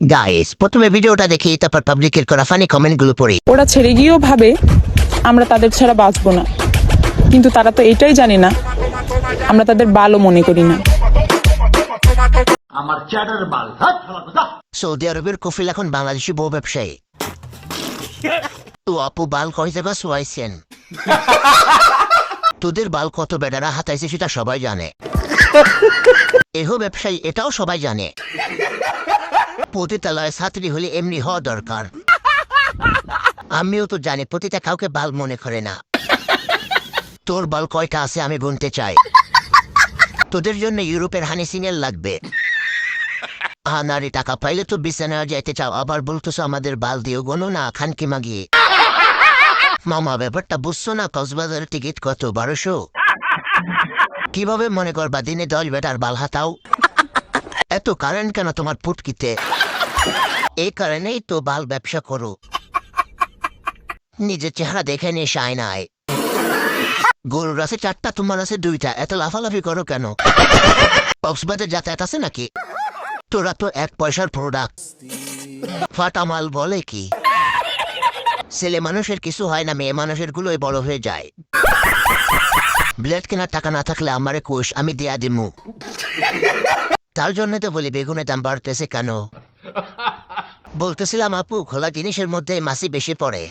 Guys প্রথমে ভিডিওটা দেখি তারপর পাবলিকের করা ফানি কমেন্টগুলো পড়ি। ওরা ছেড়ে গিয়েও ভাবে আমরা তাদের ছাড়া বাঁচবো না। কিন্তু তারা তো এটাই জানে না আমরা তাদের বালও মনে করি না। আমার চ্যাটার বাল হাত সৌদি আরবের কফিল এখন বাংলাদেশি বউ ব্যবসায়ী। তো আপু বাল কয় জায়গা? সোয়াইছেন তোদের বাল কত বেড়ারা হাতাইছে সেটা সবাই জানে। এহ ব্যবসায়ী এটাও সবাই জানে। পতিতালয় ছাত্রী হলে এমনি হওয়া দরকার। আমিও তো জানি প্রতিটা কাউকে বাল মনে করে না। তোর বাল কয়টা আছে আমি গুনতে চাই। তোদের জন্য ইউরোপের হানি সিঙ্গেল লাগবে। টাকা পাইলে তো বিছানা যাইতে চাও। আবার বলতেছো আমাদের বাল দিও গোনো না, খানকি মামা, ব্যাপারটা বুঝছ না? টিকিট কত? বারোশো? কীভাবে মনে করবা দিনে দশ বেটার বাল হাতাও? এত কারেন্ট কেন তোমার পুটকিতে এই কারণেই তো বাল ব্যবসা করো। নিজের চেহারা দেখে নিয়ে সায় নাই। গরুর আছে চারটা, তোমার আছে দুইটা, এত লাফালাফি করো কেন? কক্সবাজার যাতায়াত আছে নাকি? তোরা তো এক পয়সার প্রোডাক্ট ফাটা মাল বলে কি? ছেলে মানুষের কিছু হয় না, মেয়ে মানুষের গুলোই বড় হয়ে যায়। ব্লেড কেনার টাকা না থাকলে আমারে কোষ, আমি দেয়া দিমু। তার জন্য তো বলি, বেগুনের দাম বাড়তেছে কেন? বলতেছিলাম আপু খোলা জিনিসের মধ্যে মাছি বেশি পড়ে।